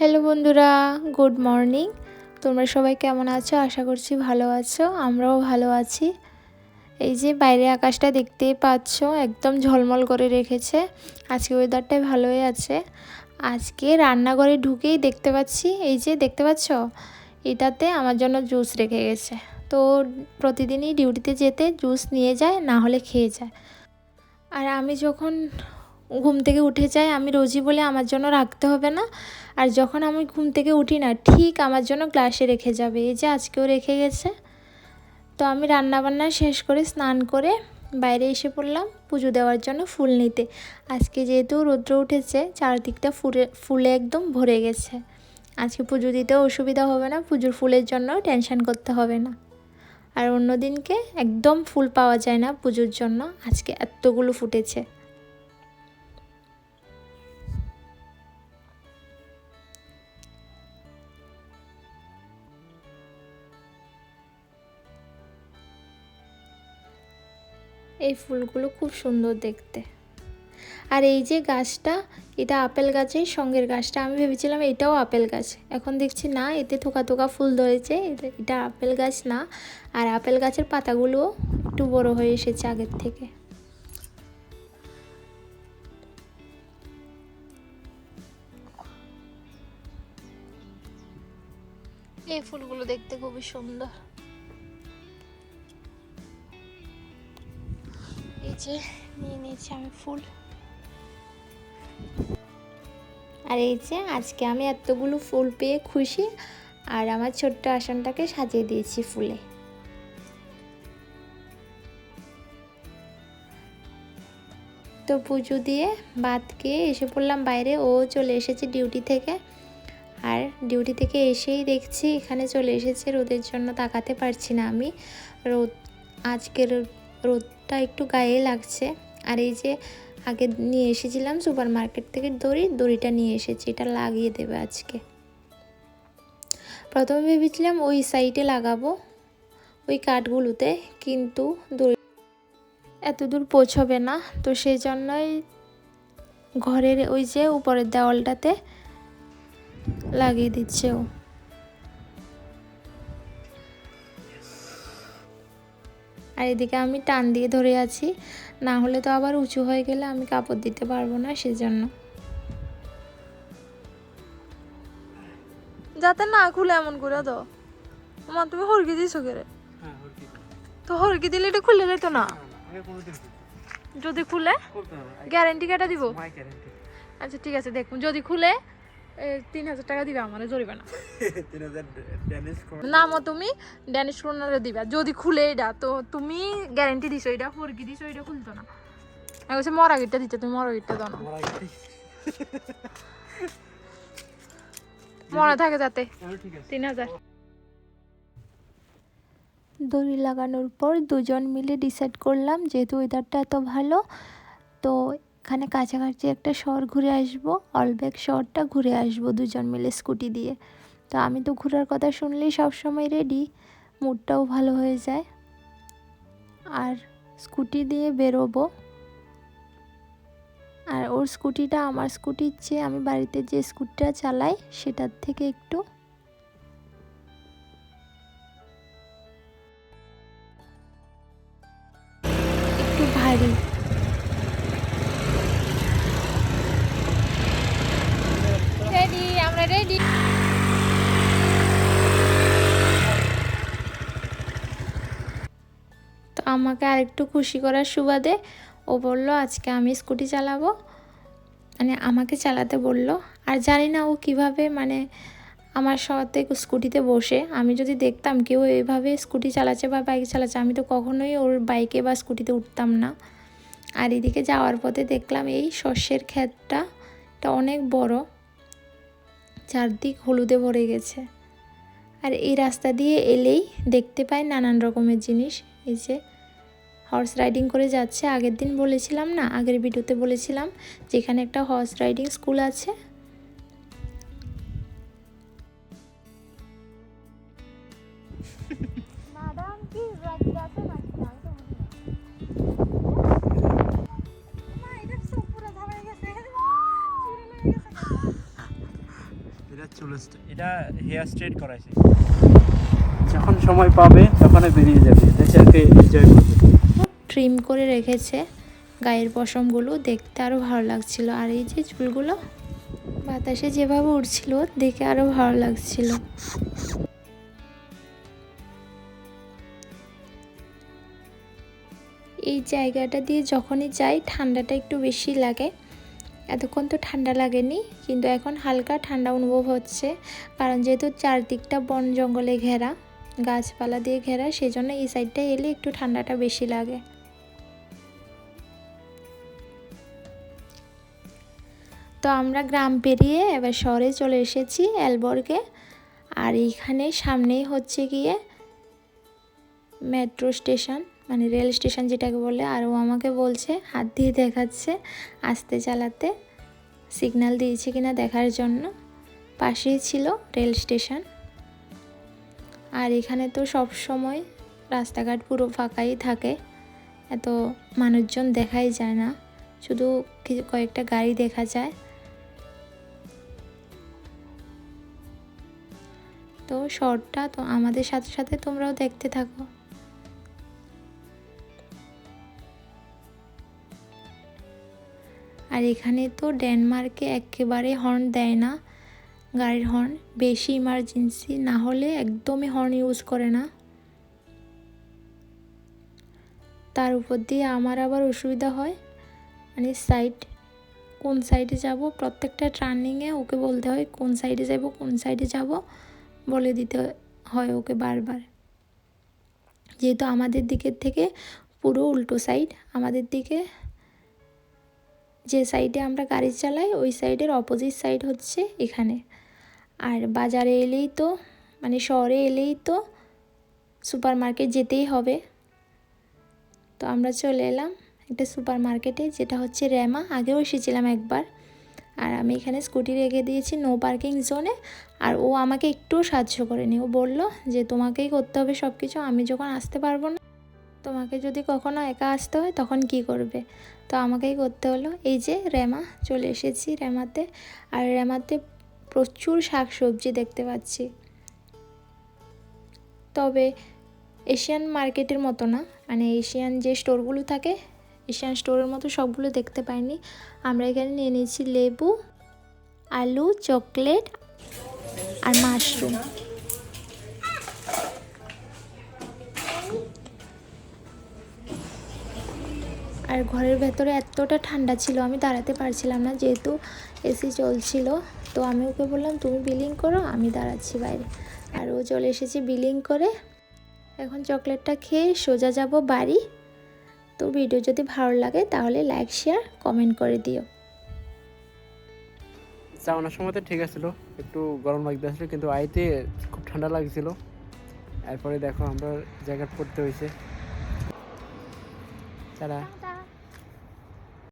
Hello বন্ধুরা। Good morning তোমরা সবাই কেমন আছো? আশা করছি ভালো আছো। আমরাও ভালো আছি। এই যে বাইরে আকাশটা দেখতেই পাচ্ছ, একদম ঝলমল করে রেখেছে। আজকে ওয়েদারটা ভালোই আছে। আজকে রান্নাঘরে ঢুকেই দেখতে পাচ্ছি, এই যে দেখতে পাচ্ছ? এটাতে আমার জন্য জুস রেখে গেছে। তো প্রতিদিনই ডিউটিতে যেতে জুস নিয়ে যায়, না হলে খেয়ে যায়। আর আমি যখন ঘুম থেকে উঠে যাই আমি রোজই বলে আমার জন্য রাখতে হবে না। আর যখন আমি ঘুম থেকে উঠি না, ঠিক আমার জন্য গ্লাসে রেখে যাবে। এই যে আজকেও রেখে গেছে। তো আমি রান্নাবান্না শেষ করে স্নান করে বাইরে এসে পড়লাম পুজো দেওয়ার জন্য ফুল নিতে। আজকে যেহেতু রৌদ্র উঠেছে, চারদিকটা ফুলে ফুলে একদম ভরে গেছে। আজকে পুজো দিতেও অসুবিধা হবে না, পুজোর ফুলের জন্য টেনশন করতে হবে না। আর অন্য দিনকে একদম ফুল পাওয়া যায় না পুজোর জন্য, আজকে এতগুলো ফুটেছে। এই ফুলগুলো খুব সুন্দর দেখতে। আর এই যে গাছটা, এটা আপেল গাছের সঙ্গের গাছটা, আমি ভেবেছিলাম এটাও আপেল গাছ। এখন দেখছি না, এতে থোকা থোকা ফুল ধরেছে এটা আপেল গাছ না। আর আপেল গাছের পাতাগুলো একটু বড় হয়ে এসেছে আগের থেকে। এই ফুলগুলো দেখতে খুবই সুন্দর। এই নিয়ে নিয়েছি আমি ফুল। আর এই যে আজকে আমি এতগুলো ফুল পেয়ে খুশি, আর আমার ছোট্ট আসনটাকে সাজিয়ে দিয়েছি ফুলে। তো পুজো দিয়ে খেয়ে এসে পড়লাম বাইরে, ও চলে এসেছে ডিউটি থেকে। আর ডিউটি থেকে এসেই দেখছি এখানে চলে এসেছে, রোদের জন্য তাকাতে পারছি না আমি। রোদ, আজকের রোদটা একটু গায়ে লাগছে। আর এই যে আগে নিয়ে এসেছিলাম সুপার মার্কেট থেকে দড়ি, দড়িটা নিয়ে এসেছি, এটা লাগিয়ে দেবে আজকে। প্রথমে ভেবেছিলাম ওই সাইডে লাগাবো, ওই কাঠগুলোতে, কিন্তু দড়ি এত দূর পৌঁছবে না। তো সেই জন্যই ঘরের ওই যে উপরের দেওয়ালটাতে লাগিয়ে দিচ্ছে ও। আর এদিকে আমি টান দিয়ে ধরে আছি। না হলে তো আবার উঁচু হয়ে গেলে আমি কাপড় দিতে পারব না সেজন্য। যাতে না খুলে এমন করে দাও। মা তুমি হরকি দিছো কে রে? তো হরকি দিলে এটা খুলে যেত না? যদি খুলে গ্যারেন্টি কেটে দিব? আচ্ছা ঠিক আছে দেখুন। যদি খুলে তিন হাজার টাকা দিবে আমার জরিবে না। না তুমি ড্যানিশ ক্রোনারে দিবা। যদি খুলে এটা তো তুমি গ্যারেন্টি দিছো এটা হরকি দিছো এটা খুলতো না। আমি বলছি মরা গিটটা দিতে তুমি মরা গিটটা দাও না। মনে থাকে যাতে। তিন হাজার দড়ি লাগানোর পর দুজন মিলে ডিসাইড করলাম যেহেতু ওয়েদারটা এত ভালো তো এখানে কাছাকাছি একটা শহর ঘুরে আসব অলব্যাক শহরটা ঘুরে আসব দুজন মিলে স্কুটি দিয়ে। তো আমি তো ঘোরার কথা শুনলেই সবসময় রেডি মুডটাও ভালো হয়ে যায়। আর স্কুটি দিয়ে বেরোবো। আর ওর স্কুটিটা আমার স্কুটির চেয়ে আমি বাড়িতে যে স্কুটিটা চালাই সেটার থেকে একটু একটু ভারী রেডি আমরা রেডি তো আমাকে আরেকটু খুশি করার সুবাদে ও বলল, আজকে আমি স্কুটি চালাবো। মানে আমাকে চালাতে বলল। আর জানি না ও কীভাবে মানে আমার সাথে স্কুটিতে বসে। আমি যদি দেখতাম কেউ এইভাবে স্কুটি চালাচ্ছে বা বাইক চালাচ্ছে, আমি তো কখনোই ওর বাইকে বা স্কুটিতে উঠতাম না। আর এদিকে যাওয়ার পথে দেখলাম এই শস্যের ক্ষেতটা এটা অনেক বড়, চারদিক হলুদে ভরে গেছে। আর এই রাস্তা দিয়ে এলেই দেখতে পাই নানান রকমের জিনিস। এই যে হর্স রাইডিং করে যাচ্ছে। আগের দিন বলেছিলাম না আগের ভিডিওতে বলেছিলাম যেখানে একটা হর্স রাইডিং স্কুল আছে। এটা হেয়ার স্ট্রেট করাইছে। যখন সময় পাবে তখন বেরিয়ে যাবে। নেচারকে এনজয় করবে? ট্রিম করে রেখেছে। গায়ের পশমগুলো দেখতে আরও ভালো লাগছিল। আর এই যে চুলগুলো, বাতাসে যেভাবে উঠছিল দেখে আরও ভালো লাগছিল। এই জায়গাটা দিয়ে যখনই যাই, ঠান্ডাটা একটু বেশি লাগে। এতক্ষণ তো ঠান্ডা লাগেনি, কিন্তু এখন হালকা ঠান্ডা অনুভব হচ্ছে। কারণ যেহেতু চারদিকটা বন জঙ্গলে ঘেরা, গাছপালা দিয়ে ঘেরা সেই জন্য এই সাইডটা এলে একটু ঠান্ডাটা বেশি লাগে। তো আমরা গ্রাম পেরিয়ে এবার শহরে চলে এসেছি অ্যালবর্গে। আর এইখানে সামনেই হচ্ছে গিয়ে মেট্রো স্টেশন মানে রেল স্টেশন যেটাকে বলে, আর ও আমাকে বলছে হাত দিয়ে দেখাচ্ছে আস্তে চালাতে, সিগন্যাল দিয়েছে কিনা দেখার জন্য। পাশেই ছিল রেল স্টেশন। আর এখানে তো সব সময় রাস্তাঘাট পুরো ফাঁকাই থাকে, এত মানুষজন দেখাই যায় না। শুধু কয়েকটা গাড়ি দেখা যায়। তো শর্টটা তো আমাদের সাথে সাথে তোমরাও দেখতে থাকো। আর এখানে তো ডেনমার্কে একেবারে হর্ন দেয় না, গাড়ির হর্ন বেশি ইমার্জেন্সি না হলে একদমই হর্ন ইউজ করে না। তার উপর দিয়ে আমার আবার অসুবিধা হয় মানে সাইড কোন সাইডে যাব? প্রত্যেকটা টার্নিংয়ে ওকে বলতে হয় কোন সাইডে যাব, কোন সাইডে যাব? বলে দিতে হয় ওকে বারবার। যেহেতু আমাদের দিকের থেকে পুরো উল্টো সাইড আমাদের দিকে যে সাইডে আমরা গাড়ি চালাই, ওই সাইডের অপোজিট সাইড হচ্ছে এখানে। আর বাজারে এলেই তো মানে শহরে এলেই তো সুপার মার্কেট যেতেই হবে। তো আমরা চলে এলাম একটা সুপার মার্কেটে যেটা হচ্ছে র্যামা। আগেও এসেছিলাম একবার। আর আমি এখানে স্কুটি রেখে দিয়েছি নো পার্কিং জোনে আর ও আমাকে একটুও সাহায্য করেনি। ও বলল যে, তোমাকেই করতে হবে সব কিছু আমি যখন আসতে পারব না, তোমাকে যদি কখনো একা আসতে হয়, তখন কি করবে? তো আমাকেই করতে হলো। এই যে র্যামা চলে এসেছি র্যামাতে আর র্যামাতে প্রচুর শাক সবজি দেখতে পাচ্ছি। তবে এশিয়ান মার্কেটের মতো না। মানে এশিয়ান যে স্টোরগুলো থাকে এশিয়ান স্টোরের মতো সবগুলো দেখতে পাইনি। আমরা এখানে নিয়ে নিয়েছি লেবু, আলু, চকলেট আর মাশরুম। আর ঘরের ভেতরে এতটা ঠান্ডা ছিল, আমি দাঁড়াতে পারছিলাম না যেহেতু এসি চলছিল। তো আমি ওকে বললাম, তুমি বিলিং করো, আমি দাঁড়াচ্ছি বাইরে। আর ও চলে এসেছে বিলিং করে। এখন চকলেটটা খেয়ে সোজা যাব বাড়ি। তো ভিডিও যদি ভালো লাগে তাহলে লাইক, শেয়ার, কমেন্ট করে দিও। যাওয়ানোর সময় তো ঠিক আছিল, একটু গরম লাগতেছিল কিন্তু আইতে খুব ঠান্ডা লাগছিল। এরপরে দেখো আমরা জ্যাকেট পরতে হয়েছে তারা